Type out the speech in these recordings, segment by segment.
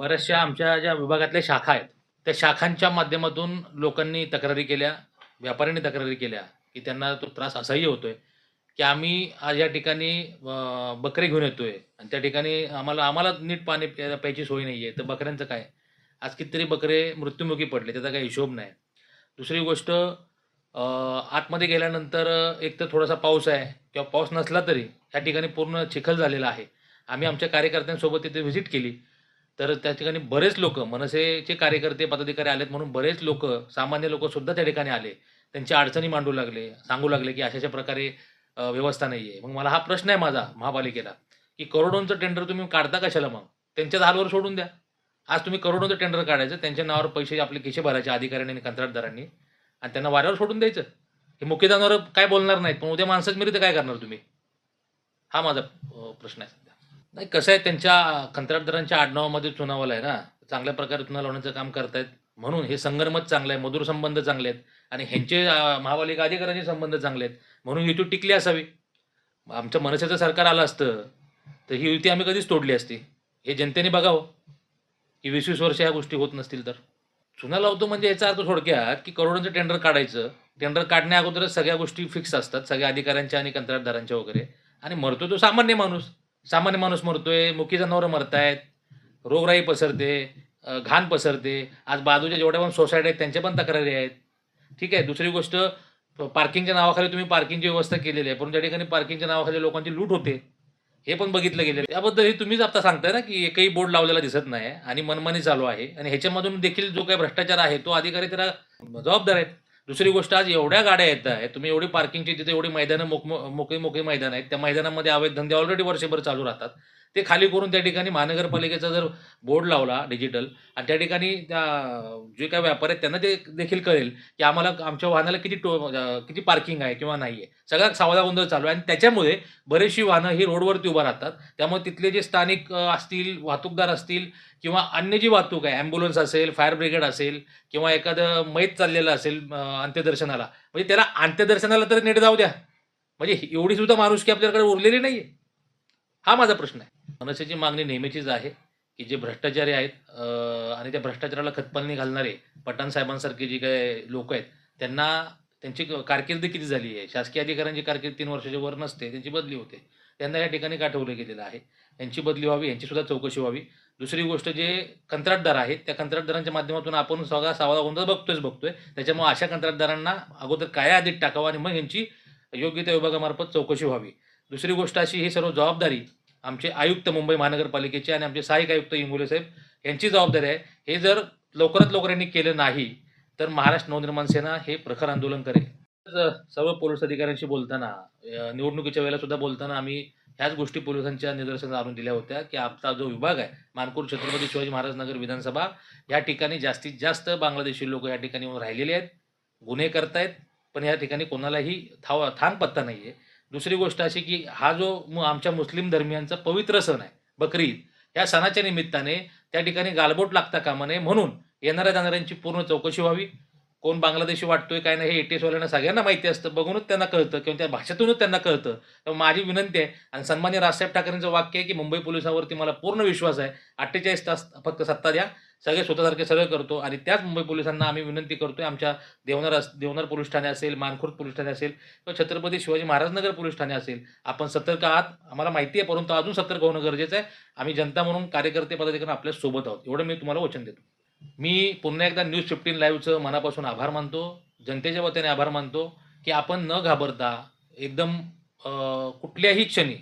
बऱ्याचशा आमच्या ज्या विभागातल्या शाखा आहेत त्या शाखांच्या माध्यमातून लोकांनी तक्रारी केल्या व्यापाऱ्यांनी तक्रारी केल्या की त्यांना तो त्रास असाही होतोय की आम्ही आज या ठिकाणी बकरे घेऊन येतोय आणि त्या ठिकाणी आम्हाला आम्हाला नीट पाणी प्यायची सोय नाही आहे तर बकऱ्यांचं काय? आज कितीतरी बकरे मृत्युमुखी पडले त्याचा काही हिशोब नाही. दुसरी गोष्ट आतमध्ये गेल्यानंतर एक तर थोडासा पाऊस आहे किंवा पाऊस नसला तरी या ठिकाणी पूर्ण चिखल झालेला आहे. आम्ही आमच्या कार्यकर्त्यांसोबत तिथे व्हिजिट केली. तर त्या ठिकाणी बरेच लोक मनसेचे कार्यकर्ते पदाधिकारी आलेत म्हणून बरेच लोक सामान्य लोक सुद्धा त्या ठिकाणी आले. त्यांच्या अडचणी मांडू लागले सांगू लागले की अशाच्या प्रकारे व्यवस्था नाही आहे मग मला हा प्रश्न आहे माझा महापालिकेला की करोडोंचं टेंडर तुम्ही काढता कशाला मग? त्यांच्याच हालवर सोडून द्या. आज तुम्ही करोडोंचं टेंडर काढायचं त्यांच्या नावावर पैसे आपले खिशे भरायचे अधिकाऱ्यांनी आणि कंत्राटदारांनी आणि त्यांना वाऱ्यावर सोडून द्यायचं. हे मुख्यदानावर काय बोलणार नाहीत पण उद्या माणसाच मिरी तर काय करणार तुम्ही? हा माझा प्रश्न आहे नाही कसं आहे त्यांच्या कंत्राटदारांच्या आडनावामध्ये चुनावलं आहे ना. चांगल्या प्रकारे चुना लावण्याचं काम करतायत. म्हणून हे संगनमत चांगलं आहे मधुर संबंध चांगले आहेत आणि ह्यांचे महापालिका अधिकाऱ्यांचे संबंध चांगले आहेत. म्हणून युती टिकली असावी. आमच्या मनसेचं सरकार आलं असतं तर ही युती आम्ही कधीच तोडली असती. हे जनतेने बघावं. की वीस वीस वर्ष ह्या गोष्टी होत नसतील तर. चुना लावतो म्हणजे याचा अर्थ थोडक्यात की करोडांचं टेंडर काढायचं. टेंडर काढण्या अगोदरच सगळ्या गोष्टी फिक्स असतात सगळ्या अधिकाऱ्यांच्या आणि कंत्राटदारांच्या वगैरे. आणि मरतो तो सामान्य माणूस. सामान्य माणूस मरतोय मुकीचा जनावरं मरतायत रोगराई पसरते घाण पसरते. आज बाजूच्या जेवढ्या पण सोसायटी आहेत त्यांच्या पण तक्रारी आहेत. ठीक आहे दुसरी गोष्ट पार्किंगच्या नावाखाली तुम्ही पार्किंगची व्यवस्था केलेली आहे पण त्या ठिकाणी पार्किंगच्या नावाखाली लोकांची लूट होते हे पण बघितलं गेलं त्याबद्दल हे तुम्हीच आता सांगताय ना की एकही बोर्ड लावलेला दिसत नाही आणि मनमानी चालू आहे. आणि ह्याच्यामधून देखील जो काही भ्रष्टाचार आहे तो अधिकारी त्याला जबाबदार आहेत. दुसरी गोष्ट आज एवढ्या गाड्या येत आहेत तुम्ही एवढी पार्किंगची तिथे एवढी मैदानं मोक मोकळी मोकळी मैदान आहेत त्या मैदानामध्ये अवैध धंदे ऑलरेडी वर्षभर चालू राहतात. ते खाली करून त्या ठिकाणी महानगरपालिकेचा जर बोर्ड लावला डिजिटल आणि त्या ठिकाणी त्या जे काय व्यापारी आहेत त्यांना ते देखील कळेल की आम्हाला आमच्या वाहनाला किती टो किती पार्किंग आहे किंवा नाही आहे सगळा सावधा गोंधळ चालू आहे आणि त्याच्यामुळे बरेचशी वाहनं ही रोडवरती उभा राहतात. त्यामुळे तिथले जे स्थानिक असतील वाहतूकदार असतील किंवा अन्य जी वाहतूक आहे ॲम्ब्युलन्स असेल फायर ब्रिगेड असेल किंवा एखादं मैत चाललेलं असेल अंत्यदर्शनाला म्हणजे त्याला अंत्यदर्शनाला तर नेट जाऊ द्या. म्हणजे एवढी सुद्धा माणुसकी आपल्याकडे उरलेली नाही आहे हा माझा प्रश्न आहे. मनसेची मागणी नेहमीचीच आहे की जे भ्रष्टाचारी आहेत आणि त्या भ्रष्टाचाराला खतपाणी घालणारे पठाण साहेबांसारखे जे काही लोक आहेत त्यांना त्यांची क- किती झाली आहे? शासकीय अधिकाऱ्यांची कारकीर्द तीन वर्षाच्या वर नसते त्यांची बदली होते. त्यांना या ठिकाणी गाठवलं गेलेलं आहे. यांची बदली व्हावी यांची सुद्धा चौकशी व्हावी. दुसरी गोष्ट जे कंत्राटदार आहेत त्या कंत्राटदारांच्या माध्यमातून आपण सगळा सावधा गोंधळ बघतोयच बघतोय. त्याच्यामुळे अशा कंत्राटदारांना अगोदर काय आधीत टाकावं आणि मग यांची योग्य त्या विभागामार्फत चौकशी व्हावी. दुसरी गोष्ट अशी ही सर्व जबाबदारी आमचे आयुक्त मुंबई महानगरपालिकेचे आणि आमचे सहाय्यक आयुक्त इंगोले साहेब यांची जबाबदारी आहे. हे जर लवकरात लवकर यांनी केलं नाही तर महाराष्ट्र नवनिर्माण सेना हे प्रखर आंदोलन करेल. सर्व पोलीस अधिकाऱ्यांशी बोलताना निवडणुकीच्या वेळेला सुद्धा बोलताना आम्ही ह्याच गोष्टी पोलिसांच्या निदर्शनात आणून दिल्या होत्या की आपला जो विभाग आहे मानपूर छत्रपती शिवाजी महाराज नगर विधानसभा या ठिकाणी जास्तीत जास्त बांगलादेशी लोक या ठिकाणी राहिलेले आहेत गुन्हे करतायत पण या ठिकाणी कोणालाही थाव थांग पत्ता नाही आहे दुसरी गोष्ट अशी की हा जो मु- आमच्या मुस्लिम धर्मियांचा पवित्र सण आहे बकरी ईद या सणाच्या निमित्ताने त्या ठिकाणी गालबोट लागता कामा नये म्हणून येणाऱ्या जाणाऱ्यांची पूर्ण चौकशी व्हावी. कोण बांगलादेशी वाटतोय काय नाही हे एटीएसवाल्यांना सगळ्यांना माहिती असतं बघूनच त्यांना कळतं किंवा त्या भाषेतूनच त्यांना कळतं. तर माझी विनंती आहे आणि सन्मान्य राजसाहेब ठाकरेंचं वाक्य आहे की मुंबई पोलिसांवरती मला पूर्ण विश्वास आहे अठ्ठेचाळीस तास फक्त सत्ता द्या. सगळे स्वतःसारखे सगळं करतो आणि त्याच मुंबई पोलिसांना आम्ही विनंती करतोय आमच्या देवनार अस देवनार पोलीस ठाणे असेल मानखुर्द पोलीस ठाणे असेल किंवा छत्रपती शिवाजी महाराज नगर पोलीस ठाणे असेल आपण सतर्क आहात. आम्हाला माहिती आहे परंतु अजून सतर्क होणं गरजेचं आहे. आम्ही जनता म्हणून कार्यकर्ते पदाधिकारी आपल्यासोबत आहोत. एवढं मी तुम्हाला वचन देतो. मी पुन्हा एकदा न्यूज फिफ्टीन लाईव्हचं मनापासून आभार मानतो. जनतेच्या वतीने आभार मानतो की आपण न घाबरता एकदम कुठल्याही क्षणी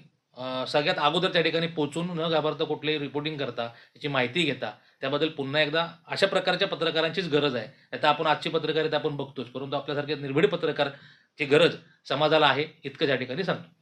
सगळ्यात अगोदर त्या ठिकाणी पोचून न घाबरता कुठल्याही रिपोर्टिंग करता त्याची माहिती घेता. त्याबद्दल पुन्हा एकदा अशा प्रकारच्या पत्रकारांचीच गरज आहे. आता आपण आजची पत्रकारिता आपण बघतोच. परंतु आपल्यासारखे निर्भीड पत्रकारची गरज समाजाला आहे इतकं या ठिकाणी सांगतो.